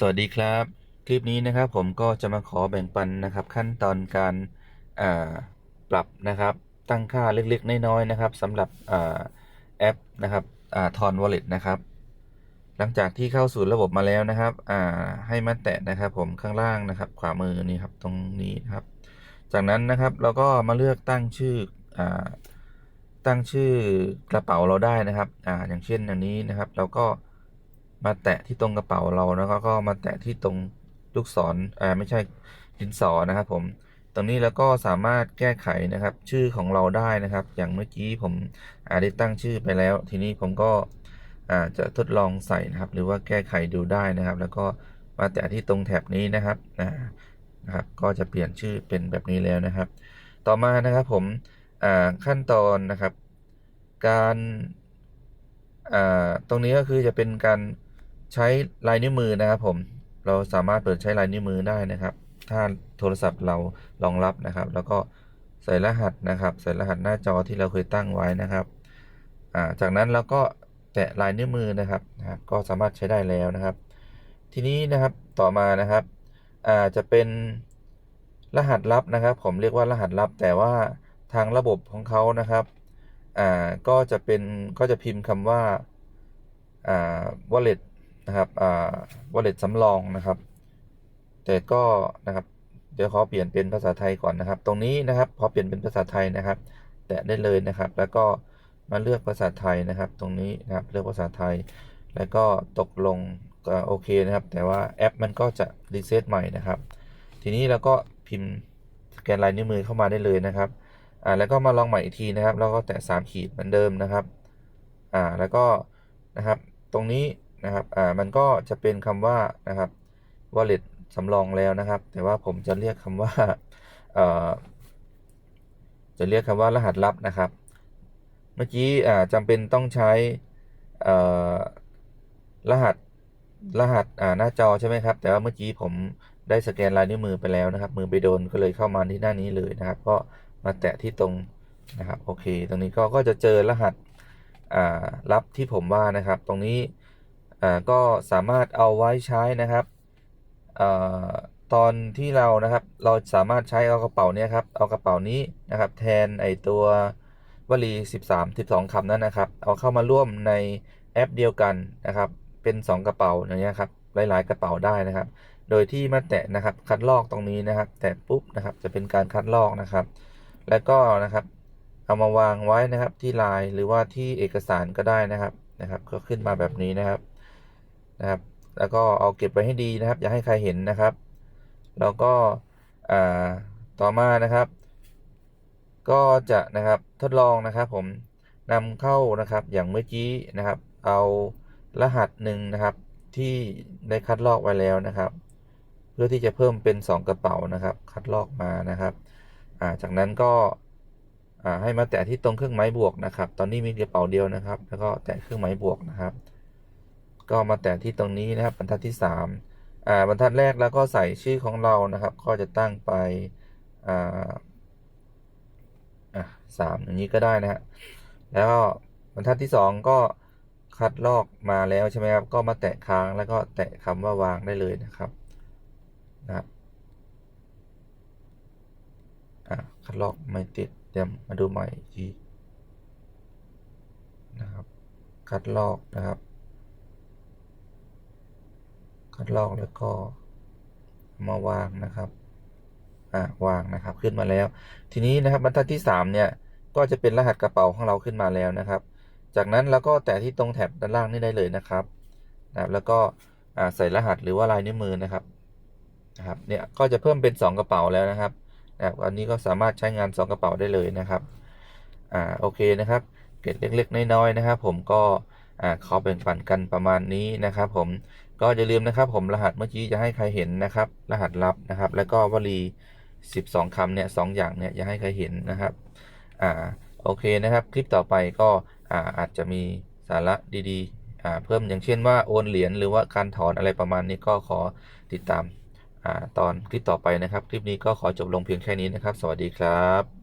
สวัสดีครับ คลิปนี้นะครับผมก็จะมาขอแบ่งปันนะครับ ขั้นตอนการอ่าปรับนะครับ ตั้งค่าเล็กๆน้อยๆนะครับสำหรับอ่าแอปนะครับอ่าทอนวอลเล็ตนะครับ หลังจากที่เข้าสู่ระบบมาแล้วนะครับอ่าให้มาแตะนะครับ ผมข้างล่างนะครับ ขวามือนี่ครับตรงนี้นะครับ จากนั้นนะครับเราก็มาเลือกตั้งชื่ออ่าตั้งชื่อกระเป๋าเราได้นะครับอ่าอย่างเช่นอันนี้นะครับ เราก็ มาแตะที่ตรงกระเป๋าเราแล้วก็มาแตะที่ตรงลูกศรอ่าไม่ใช่ดินสอนะครับผมตรงนี้แล้วก็สามารถแก้ไขนะครับ ชื่อของเราได้นะครับ อย่างเมื่อกี้ผมอาได้ตั้งชื่อไปแล้ว ทีนี้ผมก็อาจะทดลองใส่นะครับ หรือว่าแก้ไขดูได้นะครับ แล้วก็มาแตะที่ตรงแถบนี้นะครับอ่านะครับ ก็จะเปลี่ยนชื่อเป็นแบบนี้แล้วนะครับ ต่อมานะครับผมขั้นตอนนะครับ การตรงนี้ก็คือจะเป็นการ ใช้ลายนิ้วมือนะครับผมเราสามารถเปิดใช้ลายนิ้วมือได้นะครับ ถ้าโทรศัพท์เรารองรับนะครับ แล้วก็ใส่รหัสนะครับ ใส่รหัสหน้าจอที่เราเคยตั้งไว้นะครับจากนั้นเราก็แตะลายนิ้วมือนะครับนะก็สามารถใช้ได้แล้วนะครับ ทีนี้นะครับต่อมานะครับจะเป็นรหัสลับนะครับ ผมเรียกว่ารหัสลับ แต่ว่าทางระบบของเขานะครับก็จะเป็นก็จะพิมพ์คำว่าอ่า wallet นะครับอ่า wallet สำรองนะครับ แต่ก็นะครับเดี๋ยวขอเปลี่ยนเป็นภาษาไทยก่อนนะครับ ตรงนี้นะครับพอเปลี่ยนเป็นภาษาไทยนะครับ แตะได้เลยนะครับ แล้วก็มาเลือกภาษาไทยนะครับ ตรงนี้นะครับเลือกภาษาไทย แล้วก็ตกลงก็โอเคนะครับ แต่ว่าแอปมันก็จะรีเซ็ตใหม่นะครับ ทีนี้เราก็พิมพ์สแกนลายนิ้วมือเข้ามาได้เลยนะครับอ่าแล้วก็มาลองใหม่อีกทีนะครับ แล้วก็แตะ3ขีดเหมือนเดิมนะครับอ่าแล้วก็นะครับ ตรงนี้ นะครับอ่ามันก็จะเป็นคำว่านะครับ wallet สำรองแล้วนะครับ แต่ว่าผมจะเรียกคำว่าเอ่อจะเรียกคำว่ารหัสลับนะครับ เมื่อกี้อ่าจำเป็นต้องใช้เอ่อรหัสรหัสอ่าหน้าจอใช่ไหมครับ แต่ว่าเมื่อกี้ผมได้สแกนลายนิ้วมือไปแล้วนะครับ มือไปโดนก็เลยเข้ามาที่หน้านี้เลยนะครับ ก็มาแตะที่ตรงนะครับโอเค ตรงนี้ก็ก็จะเจอรหัสอ่าลับที่ผมว่านะครับ ตรงนี้ ก็สามารถเอาไว้ใช้นะครับอตอนที่เรานะครับเราสามารถใช้เอากระเป๋าเนี้ยครับเอากระเป๋านี้นะครับ แทนไอตัววลี 13 12คำนั้นนะครับ เอาเข้ามาร่วมในแอปเดียวกันนะครับ เป็น 2 กระเป๋าอย่างเงี้ยครับหลาย ๆ กระเป๋าได้นะครับ โดยที่มาแตะนะครับคัดลอกตรงนี้นะครับ แตะปุ๊บนะครับจะเป็นการคัดลอกนะครับ แล้วก็นะครับ เอามาวางไว้นะครับที่ลายหรือว่าที่เอกสารก็ได้นะครับนะครับ ก็ขึ้นมาแบบนี้นะครับ นะครับ แล้วก็เอาเก็บไว้ให้ดีนะครับ อย่าให้ใครเห็นนะครับ แล้วก็ต่อมานะครับ ก็จะนะครับทดลองนะครับผมนำเข้านะครับอย่างเมื่อกี้นะครับ เอารหัสหนึ่งนะครับที่ได้คัดลอกไว้แล้วนะครับ เพื่อที่จะเพิ่มเป็น 2 กระเป๋านะครับ คัดลอกมานะครับจากนั้นก็ให้มาแตะที่ตรงเครื่องไม้บวกนะครับ ตอนนี้มีกระเป๋าเดียวนะครับ แล้วก็แตะเครื่องไม้บวกนะครับ ก็มาแตะที่ตรงนี้นะครับบรรทัดที่3อ่าบรรทัดแรกแล้วก็ใส่ชื่อของเรานะครับ ก็จะตั้งไปอ่าอะสามอย่างนี้ก็ได้นะฮะแล้วบรรทัดที่ 2 ก็คัดลอกมาแล้วใช่ไหมครับ ก็มาแตะค้างแล้วก็แตะคำว่าวางได้เลยนะครับนะครับอะคัดลอกไม่ติดเดี๋ยวมาดูใหม่อีกทีนะครับ คัดลอกนะครับ คัดลอกแล้วก็มาวางนะครับอ่าวางนะครับขึ้นมาแล้ว ทีนี้นะครับบรรทัดที่ 3 เนี่ย ก็จะเป็นรหัสกระเป๋าของเราขึ้นมาแล้วนะครับ จากนั้นเราก็แตะที่ตรงแถบด้านล่างนี่ได้เลยนะครับนะครับแล้วก็ใส่รหัสหรือว่าลายนิ้วมือนะครับนะครับเนี่ยก็จะเพิ่มเป็น 2 กระเป๋าแล้วนะครับนะครับอันนี้ก็สามารถใช้งาน 2 กระเป๋าได้เลยนะครับอ่าโอเคนะครับ เกร็ดเล็กๆน้อยๆนะครับ ผมก็อ่าขอแบ่งปันกันประมาณนี้นะครับ ผม ก็อย่าลืมนะครับผมรหัสเมื่อกี้จะให้ใครเห็นนะครับ รหัสลับนะครับ แล้วก็วลี 12คำเนี่ยสอย่างเนี่ยอย่าให้ใครเห็นนะครับอ่าโอเคนะครับ คลิปต่อไปก็อ่าอาจจะมีสาระดีๆอ่าเพิ่มอย่างเช่นว่าโอนเหรียญหรือว่าการถอนอะไรประมาณนี้ก็ขอติดตามอ่าตอนคลิปต่อไปนะครับ คลิปนี้ก็ขอจบลงเพียงแค่นี้นะครับ สวัสดีครับ